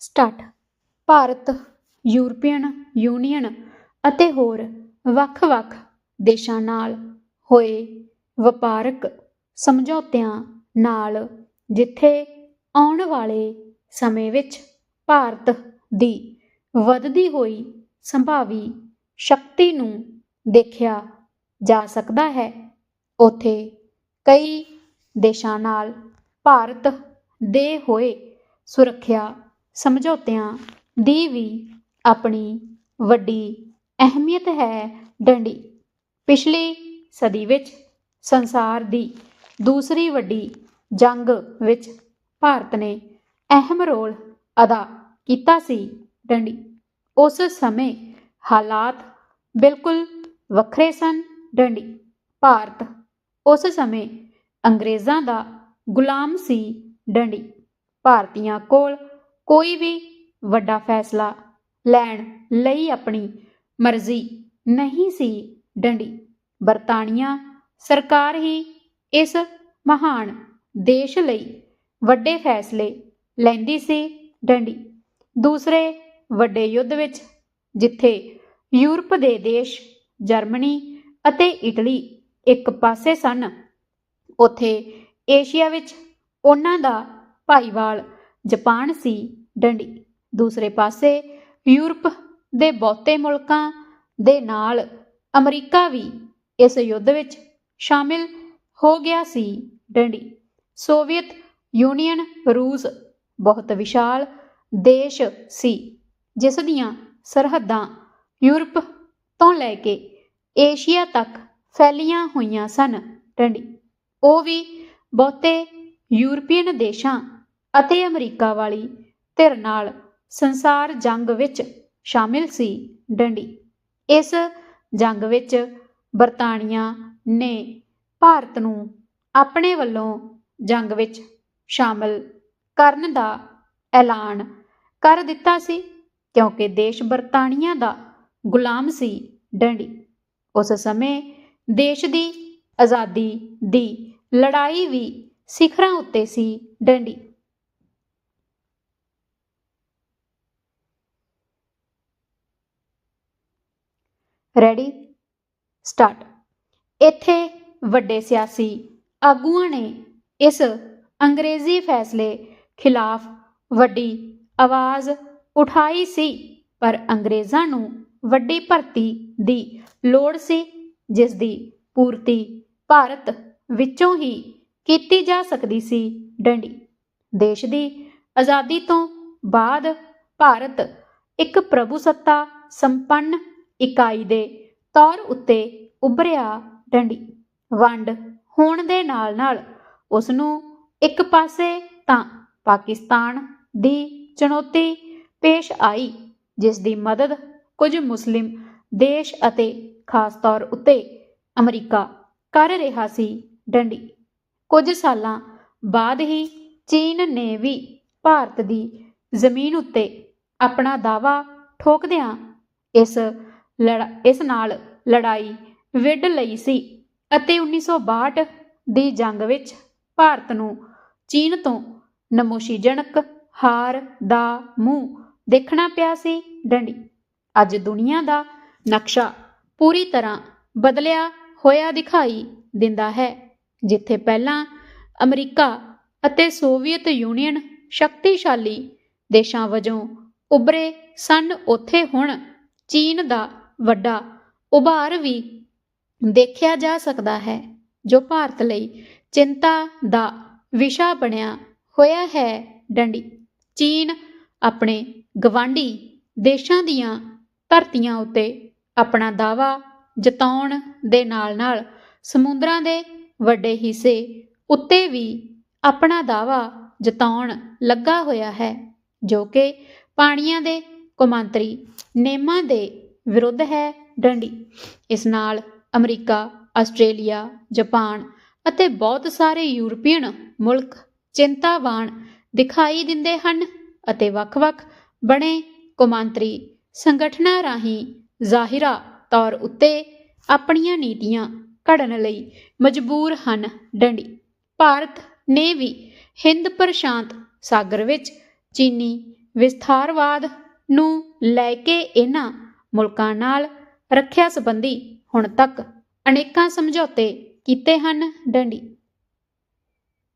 Start Bharat, European union ਅਤੇ ਹੋਰ ਵੱਖ-ਵੱਖ ਦੇਸ਼ਾਂ ਨਾਲ ਹੋਏ ਵਪਾਰਕ ਸਮਝੌਤਿਆਂ ਨਾਲ, ਜਿੱਥੇ ਆਉਣ ਵਾਲੇ ਸਮੇਂ ਵਿੱਚ ਭਾਰਤ ਦੀ ਵੱਧਦੀ ਹੋਈ ਸੰਭਾਵੀ ਸ਼ਕਤੀ ਨੂੰ ਦੇਖਿਆ ਜਾ ਸਕਦਾ ਹੈ। ਉੱਥੇ ਕਈ ਦੇਸ਼ਾਂ ਨਾਲ ਭਾਰਤ ਦੇ ਹੋਏ ਸੁਰੱਖਿਆ ਸਮਝੌਤਿਆਂ ਦੀ ਵੀ ਆਪਣੀ ਵੱਡੀ ਅਹਿਮੀਅਤ ਹੈ ਡੰਡੀ। ਪਿਛਲੀ ਸਦੀ ਵਿੱਚ ਸੰਸਾਰ ਦੀ ਦੂਸਰੀ ਵੱਡੀ ਜੰਗ ਵਿੱਚ ਭਾਰਤ ਨੇ ਅਹਿਮ ਰੋਲ ਅਦਾ ਕੀਤਾ ਸੀ ਡੰਡੀ। ਉਸ ਸਮੇਂ ਹਾਲਾਤ ਬਿਲਕੁਲ ਵੱਖਰੇ ਸਨ ਡੰਡੀ। ਭਾਰਤ ਉਸ ਸਮੇਂ ਅੰਗਰੇਜ਼ਾਂ ਦਾ ਗੁਲਾਮ ਸੀ ਡੰਡੀ। ਭਾਰਤੀਆਂ ਕੋਲ ਕੋਈ ਵੀ ਵੱਡਾ ਫੈਸਲਾ ਲੈਣ ਲਈ ਆਪਣੀ ਮਰਜ਼ੀ ਨਹੀਂ ਸੀ ਡੰਡੀ। ਬਰਤਾਨੀਆ ਸਰਕਾਰ ਹੀ ਇਸ ਮਹਾਨ ਦੇਸ਼ ਲਈ ਵੱਡੇ ਫੈਸਲੇ ਲੈਂਦੀ ਸੀ ਡੰਡੀ। ਦੂਸਰੇ ਵੱਡੇ ਯੁੱਧ ਵਿੱਚ ਜਿੱਥੇ ਯੂਰਪ ਦੇ ਦੇਸ਼ ਜਰਮਨੀ ਅਤੇ ਇਟਲੀ ਇੱਕ ਪਾਸੇ ਸਨ, ਉੱਥੇ ਏਸ਼ੀਆ ਵਿੱਚ ਉਹਨਾਂ ਦਾ ਭਾਈਵਾਲ ਜਾਪਾਨ ਸੀ ਡੰਡੀ। ਦੂਸਰੇ ਪਾਸੇ ਯੂਰਪ ਦੇ ਬਹੁਤੇ ਮੁਲਕਾਂ ਦੇ ਨਾਲ ਅਮਰੀਕਾ ਵੀ ਇਸ ਯੁੱਧ ਵਿੱਚ ਸ਼ਾਮਿਲ ਹੋ ਗਿਆ ਸੀ ਡੰਡੀ। ਸੋਵੀਅਤ ਯੂਨੀਅਨ ਰੂਸ ਬਹੁਤ ਵਿਸ਼ਾਲ ਦੇਸ਼ ਸੀ, ਜਿਸ ਦੀਆਂ ਸਰਹੱਦਾਂ ਯੂਰਪ ਤੋਂ ਲੈ ਕੇ ਏਸ਼ੀਆ ਤੱਕ ਫੈਲੀਆਂ ਹੋਈਆਂ ਸਨ ਡੰਡੀ। ਉਹ ਵੀ ਬਹੁਤੇ ਯੂਰਪੀਅਨ ਦੇਸ਼ਾਂ ਅਤੇ ਅਮਰੀਕਾ ਵਾਲੀ ਧਿਰ ਨਾਲ ਸੰਸਾਰ ਜੰਗ ਵਿੱਚ ਸ਼ਾਮਿਲ ਸੀ ਡੰਡੀ। ਇਸ ਜੰਗ ਵਿੱਚ ਬਰਤਾਨੀਆ ਨੇ ਭਾਰਤ ਨੂੰ ਆਪਣੇ ਵੱਲੋਂ ਜੰਗ ਵਿੱਚ ਸ਼ਾਮਲ ਕਰਨ ਦਾ ਐਲਾਨ ਕਰ ਦਿੱਤਾ ਸੀ, ਕਿਉਂਕਿ ਦੇਸ਼ ਬਰਤਾਨੀਆ ਦਾ ਗੁਲਾਮ ਸੀ ਡੰਡੀ। ਉਸ ਸਮੇਂ ਦੇਸ਼ ਦੀ ਆਜ਼ਾਦੀ ਦੀ ਲੜਾਈ ਵੀ ਸਿਖਰਾਂ ਉੱਤੇ ਸੀ ਡੰਡੀ। ਰੈਡੀ ਸਟਾਰਟ ਇੱਥੇ ਵੱਡੇ ਸਿਆਸੀ ਆਗੂਆਂ ਨੇ ਇਸ ਅੰਗਰੇਜ਼ੀ ਫੈਸਲੇ ਖਿਲਾਫ ਵੱਡੀ ਆਵਾਜ਼ ਉਠਾਈ ਸੀ, ਪਰ ਅੰਗਰੇਜ਼ਾਂ ਨੂੰ ਵੱਡੀ ਭਰਤੀ ਦੀ ਲੋੜ ਸੀ ਜਿਸ ਦੀ ਪੂਰਤੀ ਭਾਰਤ ਵਿੱਚੋਂ ਹੀ ਕੀਤੀ ਜਾ ਸਕਦੀ ਸੀ ਡੰਡੀ। ਦੇਸ਼ ਦੀ ਆਜ਼ਾਦੀ ਤੋਂ ਬਾਅਦ ਭਾਰਤ ਇੱਕ ਪ੍ਰਭੂਸੱਤਾ ਸੰਪੰਨ ਇਕਾਈ ਦੇ ਤੌਰ ਉੱਤੇ ਉੱਭਰਿਆ ਡੰਡੀ। ਵੰਡ ਹੋਣ ਦੇ ਨਾਲ ਨਾਲ ਉਸ ਨੂੰ ਇੱਕ ਪਾਸੇ ਤਾਂ ਪਾਕਿਸਤਾਨ ਦੀ ਚੁਣੌਤੀ ਪੇਸ਼ ਆਈ, ਜਿਸ ਦੀ ਮਦਦ ਕੁਝ ਮੁਸਲਿਮ ਦੇਸ਼ ਅਤੇ ਖਾਸ ਤੌਰ ਉੱਤੇ ਅਮਰੀਕਾ ਕਰ ਰਿਹਾ ਸੀ ਡੰਡੀ। ਕੁਝ ਸਾਲਾਂ ਬਾਅਦ ਹੀ ਚੀਨ ਨੇ ਵੀ ਭਾਰਤ ਦੀ ਜ਼ਮੀਨ ਉੱਤੇ ਆਪਣਾ ਦਾਵਾ ਠੋਕਦਿਆਂ ਇਸ ਇਸ ਨਾਲ ਲੜਾਈ ਵਿੱਢ ਲਈ ਸੀ ਅਤੇ 1962 ਦੀ ਜੰਗ ਵਿੱਚ ਭਾਰਤ ਨੂੰ ਚੀਨ ਤੋਂ ਨਮੋਸ਼ੀਜਨਕ ਹਾਰ ਦਾ ਮੂੰਹ ਦੇਖਣਾ ਪਿਆ ਸੀ ਡੰਡੀ। ਅੱਜ ਦੁਨੀਆ ਦਾ ਨਕਸ਼ਾ ਪੂਰੀ ਤਰ੍ਹਾਂ ਬਦਲਿਆ ਹੋਇਆ ਦਿਖਾਈ ਦਿੰਦਾ ਹੈ, ਜਿੱਥੇ ਪਹਿਲਾਂ ਅਮਰੀਕਾ ਅਤੇ ਸੋਵੀਅਤ ਯੂਨੀਅਨ ਸ਼ਕਤੀਸ਼ਾਲੀ ਦੇਸ਼ਾਂ ਵਜੋਂ ਉੱਭਰੇ ਸਨ, ਉੱਥੇ ਹੁਣ ਚੀਨ ਦਾ ਵੱਡਾ, ਉਭਾਰ ਵੀ ਦੇਖਿਆ ਜਾ ਸਕਦਾ ਹੈ, ਜੋ ਭਾਰਤ ਲਈ ਚਿੰਤਾ ਦਾ ਵਿਸ਼ਾ ਬਣਿਆ ਹੋਇਆ ਹੈ। ਡੰਡੀ, ਚੀਨ ਆਪਣੇ ਗਵਾਂਢੀ ਦੇਸ਼ਾਂ ਦੀਆਂ ਧਰਤੀਆਂ ਉੱਤੇ ਆਪਣਾ ਦਾਵਾ ਜਤਾਉਣ ਦੇ ਨਾਲ-ਨਾਲ ਸਮੁੰਦਰਾਂ ਦੇ ਵੱਡੇ ਹਿੱਸੇ ਉੱਤੇ ਵੀ ਆਪਣਾ ਦਾਵਾ ਜਤਾਉਣ ਲੱਗਾ ਹੋਇਆ ਹੈ, ਜੋ ਕਿ ਪਾਣੀਆਂ ਦੇ ਕੌਮਾਂਤਰੀ ਨੇਮਾਂ ਦੇ ਵਿਰੁੱਧ ਹੈ ਡੰਡੀ। ਇਸ ਨਾਲ ਅਮਰੀਕਾ, ਆਸਟ੍ਰੇਲੀਆ, ਜਾਪਾਨ ਅਤੇ ਬਹੁਤ ਸਾਰੇ ਯੂਰਪੀਅਨ ਮੁਲਕ ਚਿੰਤਾਵਾਨ ਦਿਖਾਈ ਦਿੰਦੇ ਹਨ ਅਤੇ ਵੱਖ-ਵੱਖ ਬਣੇ ਕੌਮਾਂਤਰੀ ਸੰਗਠਨਾਂ ਰਾਹੀਂ ਜ਼ਾਹਿਰਾ ਤੌਰ ਉੱਤੇ ਆਪਣੀਆਂ ਨੀਤੀਆਂ ਘੜਨ ਲਈ ਮਜਬੂਰ ਹਨ ਡੰਡੀ। ਭਾਰਤ ਨੇ ਵੀ ਹਿੰਦ ਪ੍ਰਸ਼ਾਂਤ ਸਾਗਰ ਵਿੱਚ ਚੀਨੀ ਵਿਸਥਾਰਵਾਦ ਨੂੰ ਲੈ ਕੇ ਇਹਨਾਂ ਮੁਲਕਾਂ ਨਾਲ ਰੱਖਿਆ ਸੰਬੰਧੀ ਹੁਣ ਤੱਕ ਅਨੇਕਾਂ ਸਮਝੌਤੇ ਕੀਤੇ ਹਨ ਡੰਡੀ।